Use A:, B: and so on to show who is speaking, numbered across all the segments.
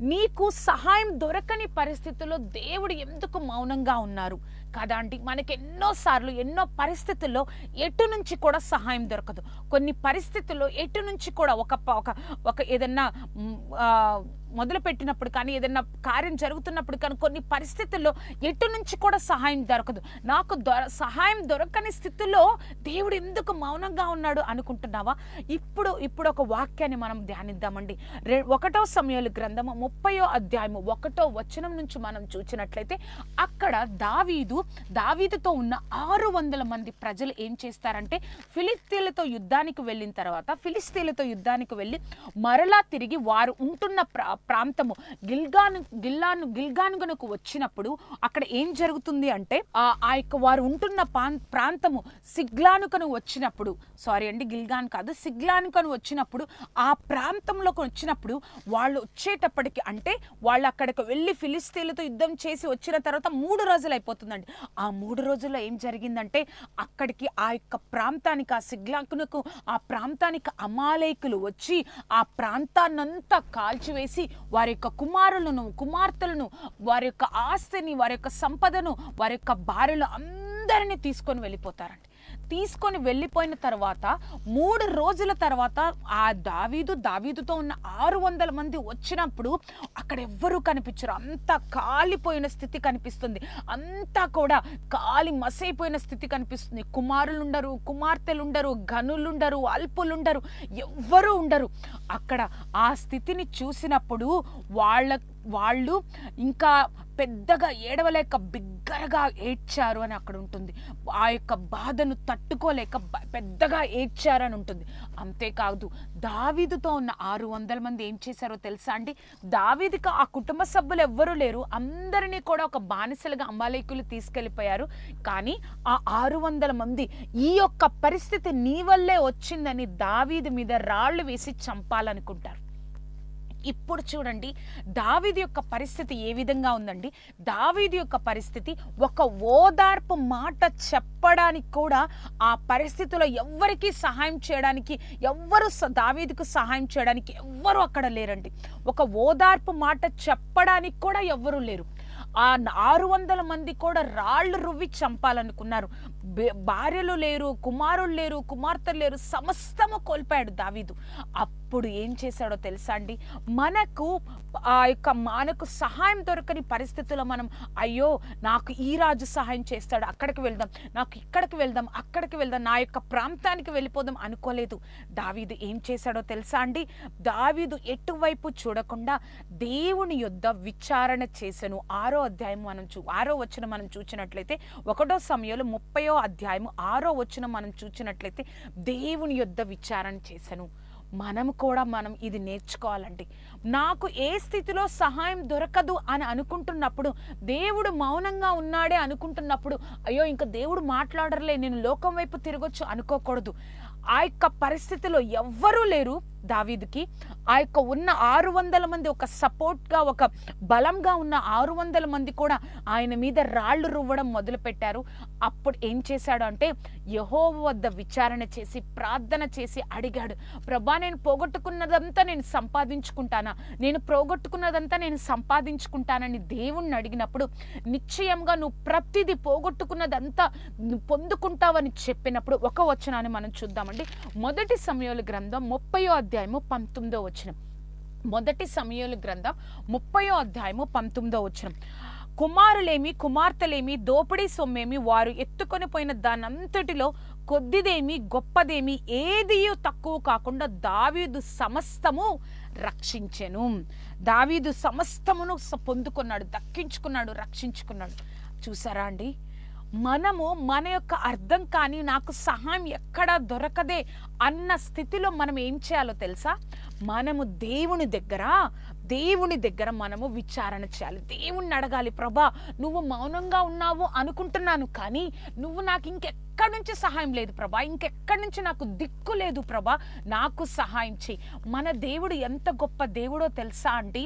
A: నీకు సహాయం దొరకని పరిస్థితుల్లో దేవుడు ఎందుకు మౌనంగా ఉన్నారు? కదా అండి మనకి ఎన్నోసార్లు ఎన్నో పరిస్థితుల్లో ఎటు నుంచి కూడా సహాయం దొరకదు. కొన్ని పరిస్థితుల్లో ఎటు నుంచి కూడా ఒక ఒక ఒక ఏదన్నా మొదలుపెట్టినప్పుడు కానీ ఏదైనా కార్యం జరుగుతున్నప్పుడు కానీ కొన్ని పరిస్థితుల్లో ఎటు నుంచి కూడా సహాయం దొరకదు. నాకు దొర సహాయం దొరకని స్థితిలో దేవుడు ఎందుకు మౌనంగా ఉన్నాడు అనుకుంటున్నావా? ఇప్పుడు ఇప్పుడు ఒక వాక్యాన్ని మనం ధ్యానిద్దామండి. రె ఒకటో సమయాలు గ్రంథము ముప్పయో అధ్యాయము ఒకటో వచనం నుంచి మనం చూసినట్లయితే అక్కడ దావీదు దావీదుతో ఉన్న ఆరు వందల మంది ప్రజలు ఏం చేస్తారంటే ఫిలిస్తీన్లతో యుద్ధానికి వెళ్ళిన తర్వాత ఫిలిస్తీన్లతో యుద్ధానికి వెళ్ళి మరలా తిరిగి వారు ఉంటున్న ప్రా ప్రాంతము గిల్గాను గిల్లాను గిల్గానుగనకు వచ్చినప్పుడు అక్కడ ఏం జరుగుతుంది అంటే ఆ ఆ యొక్క వారు ఉంటున్న ప్రాంతము సిగ్లానుకను వచ్చినప్పుడు సారీ అండి గిల్గాన్ కాదు సిగ్లానుకను వచ్చినప్పుడు ఆ ప్రాంతంలోకి వచ్చినప్పుడు వాళ్ళు వచ్చేటప్పటికి అంటే వాళ్ళు అక్కడికి వెళ్ళి ఫిలిస్తీన్లతో యుద్ధం చేసి వచ్చిన తర్వాత మూడు రోజులు అయిపోతుందండి. ఆ మూడు రోజుల్లో ఏం జరిగిందంటే అక్కడికి ఆ యొక్క ప్రాంతానికి ఆ సిగ్లాకునకు ఆ ప్రాంతానికి అమాలేకులు వచ్చి ఆ ప్రాంతాన్నంతా కాల్చివేసి వారి యొక్క కుమారులను కుమార్తెలను వారి యొక్క ఆస్తిని వారి యొక్క సంపదను వారి యొక్క భార్యలు అందరినీ తీసుకొని వెళ్ళిపోతారండి తీసుకొని వెళ్ళిపోయిన తర్వాత మూడు రోజుల తర్వాత ఆ దావీదు దావీదుతో ఉన్న ఆరు వందల మంది వచ్చినప్పుడు అక్కడ ఎవ్వరూ కనిపించరు. అంతా కాలిపోయిన స్థితి కనిపిస్తుంది. అంతా కూడా కాలి మసైపోయిన స్థితి కనిపిస్తుంది. కుమారులు ఉండరు కుమార్తెలు ఉండరు గనులుండరు అల్పులుండరు ఎవ్వరూ ఉండరు. అక్కడ ఆ స్థితిని చూసినప్పుడు వాళ్ళ వాళ్ళు ఇంకా పెద్దగా ఏడవలేక బిగ్గరగా ఏడ్చారు అని అక్కడ ఉంటుంది. ఆ యొక్క బాధను తట్టుకోలేక పెద్దగా ఏడ్చారని ఉంటుంది అంతేకాదు దావీదుతో ఉన్న ఆరు వందల మంది ఏం చేశారో తెలుసా అండి? దావీదికి ఆ కుటుంబ సభ్యులు ఎవ్వరూ లేరు. అందరినీ కూడా ఒక బానిసలుగా అమాలేకులు తీసుకెళ్ళిపోయారు. కానీ ఆ ఆరు వందల మంది ఈ యొక్క పరిస్థితి నీ వల్లే వచ్చిందని దావీది మీద రాళ్ళు వేసి చంపాలనుకుంటారు. ఇప్పుడు చూడండి దావీది యొక్క పరిస్థితి ఏ విధంగా ఉందండి? దావీది యొక్క పరిస్థితి ఒక ఓదార్పు మాట చెప్పడానికి కూడా ఆ పరిస్థితిలో ఎవ్వరికీ సహాయం చేయడానికి ఎవ్వరు స- సహాయం చేయడానికి ఎవ్వరు అక్కడ లేరండి. ఒక ఓదార్పు మాట చెప్పడానికి కూడా ఎవ్వరూ లేరు. ఆ ఆరు వందల మంది కూడా రాళ్ళు రువ్వి చంపాలనుకున్నారు. బే- భార్యలు లేరు కుమారులు లేరు కుమార్తెలు లేరు సమస్తము కోల్పోయాడు దావీదు. అప్పుడు ఏం చేశాడో తెలుసా అండి? మనకు ఆ యొక్క మనకు సహాయం దొరకని పరిస్థితుల్లో మనం అయ్యో నాకు ఈ రాజు సహాయం చేస్తాడు అక్కడికి వెళ్దాం నాకు ఇక్కడికి వెళ్దాం అక్కడికి వెళ్దాం నా యొక్క ప్రాంతానికి వెళ్ళిపోదాం అనుకోలేదు. దావీదు ఏం చేశాడో తెలుసా అండి? దావీదు ఎటువైపు చూడకుండా దేవుని యొద్ద విచారణ చేశాను. ఆరో అధ్యాయం మనం చూ ఆరో వచ్చిన మనం చూచినట్లయితే ఒకటో సమయంలో ముప్పయో అధ్యాయం ఆరో వచ్చిన మనం చూచినట్లయితే దేవుని యొద్ద విచారణ చేశాను. మనం కూడా మనం ఇది నేర్చుకోవాలండి. నాకు ఏ స్థితిలో సహాయం దొరకదు అని అనుకుంటున్నప్పుడు దేవుడు మౌనంగా ఉన్నాడే అనుకుంటున్నప్పుడు అయ్యో ఇంకా దేవుడు మాట్లాడరలే నేను లోకం వైపు తిరగొచ్చు అనుకోకూడదు. ఆ యొక్క పరిస్థితిలో ఎవ్వరూ లేరు. దావీదుకి ఆ యొక్క ఉన్న ఆరు వందల మంది ఒక సపోర్ట్గా ఒక బలంగా ఉన్న ఆరు వందల మంది కూడా ఆయన మీద రాళ్ళు రువ్వడం మొదలుపెట్టారు. అప్పుడు ఏం చేశాడు అంటే యహోవ వద్ద విచారణ చేసి ప్రార్థన చేసి అడిగాడు ప్రభా నేను పోగొట్టుకున్నదంతా నేను సంపాదించుకుంటానా? నేను పోగొట్టుకున్నదంతా నేను సంపాదించుకుంటానని దేవుణ్ణి అడిగినప్పుడు నిశ్చయంగా నువ్వు ప్రతిదీ పోగొట్టుకున్నదంతా పొందుకుంటావని చెప్పినప్పుడు ఒక వచనాన్ని మనం చూద్దామండి. మొదటి సమయాల గ్రంథం ముప్పయో అధ్యాయము పంతొమ్మిదో వచ్చిన మొదటి సమయంలో గ్రంథం ముప్పయో అధ్యాయము పంతొమ్మిదో వచ్చిన కుమారులేమి కుమార్తెలేమి దోపిడీ సొమ్మేమి వారు ఎత్తుకొని పోయిన దానంతటిలో కొద్దిదేమి గొప్పదేమి ఏదియో తక్కువ కాకుండా దావీదు సమస్తము రక్షించెను. దావీదు సమస్తమును పొందుకున్నాడు దక్కించుకున్నాడు రక్షించుకున్నాడు. చూసారా అండి? మనము మన యొక్క అర్థం కానీ నాకు సహాయం ఎక్కడా దొరకదే అన్న స్థితిలో మనం ఏం చేయాలో తెలుసా? మనము దేవుని దగ్గర దేవుని దగ్గర మనము విచారణ చేయాలి. దేవుణ్ణి అడగాలి ప్రభా నువ్వు మౌనంగా ఉన్నావు అనుకుంటున్నాను కానీ నువ్వు నాకు ఇంకెక్కడి నుంచి సహాయం లేదు ప్రభా ఇంకెక్కడి నుంచి నాకు దిక్కు లేదు ప్రభా నాకు సహాయం చేయి మన దేవుడు ఎంత గొప్ప దేవుడో తెలుసా అండి?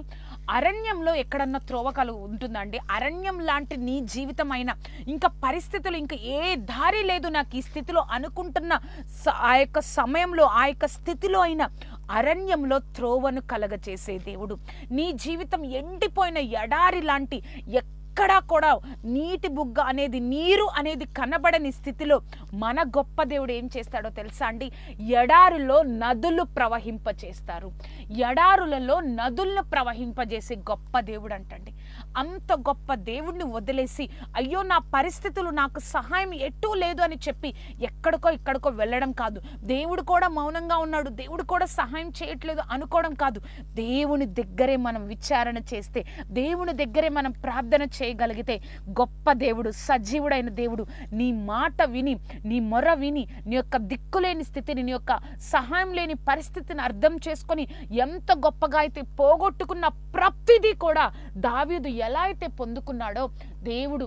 A: అరణ్యంలో ఎక్కడన్నా త్రోవకలు ఉంటుందండి అరణ్యం లాంటి నీ జీవితం అయినా ఇంకా పరిస్థితులు ఇంకా ఏ దారి లేదు నాకు ఈ స్థితిలో అనుకుంటున్న స- ఆ యొక్క సమయంలో ఆ యొక్క స్థితిలో అయినా అరణ్యంలో త్రోవను కలగచేసే దేవుడు. నీ జీవితం ఎండిపోయిన ఎడారి లాంటి ఎక్కడా కూడా నీటి బుగ్గ అనేది నీరు అనేది కనబడని స్థితిలో మన గొప్ప దేవుడు ఏం చేస్తాడో తెలుసా అండి? ఎడారులో నదులు ప్రవహింపచేస్తారు. ఎడారులలో నదులను ప్రవహింపజేసే గొప్ప దేవుడు అంటండి. అంత గొప్ప దేవుణ్ణి వదిలేసి అయ్యో నా పరిస్థితులు నాకు సహాయం ఎటూ లేదు అని చెప్పి ఎక్కడికో ఇక్కడికో వెళ్ళడం కాదు. దేవుడు కూడా మౌనంగా ఉన్నాడు. దేవుడు కూడా సహాయం చేయట్లేదు అనుకోవడం కాదు. దేవుని దగ్గరే మనం విచారణ చేస్తే దేవుని దగ్గరే మనం ప్రార్థన చేయగలిగితే గొప్ప దేవుడు సజీవుడైన దేవుడు నీ మాట విని నీ మొర విని నీ యొక్క దిక్కులేని స్థితిని నీ యొక్క సహాయం లేని పరిస్థితిని అర్థం చేసుకొని ఎంత గొప్పగా అయితే పోగొట్టుకున్న ప్రతిదీ కూడా దావీదు ఎలా అయితే పొందుకున్నాడో దేవుడు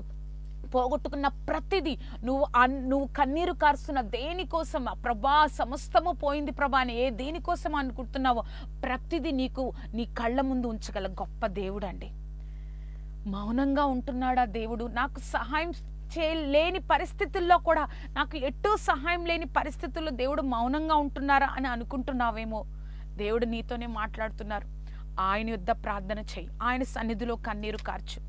A: పోగొట్టుకున్న ప్రతిదీ నువ్వు అన్- నువ్వు కన్నీరు కారుస్తున్న దేనికోసం ప్రభా సమస్తము పోయింది ప్రభా అని ఏ దేనికోసం అనుకుంటున్నావో? ప్రతిదీ నీకు నీ కళ్ళ ముందు ఉంచగల గొప్ప దేవుడు అండి మౌనంగా ఉంటున్నాడా దేవుడు? నాకు సహాయం చేయలేని పరిస్థితుల్లో కూడా నాకు ఎటూ సహాయం లేని పరిస్థితుల్లో దేవుడు మౌనంగా ఉంటున్నారా అని అనుకుంటున్నావేమో? దేవుడు నీతోనే మాట్లాడుతున్నారు. ఆయన యుద్ధ ప్రార్థన చెయ్యి ఆయన సన్నిధిలో కన్నీరు కార్చు.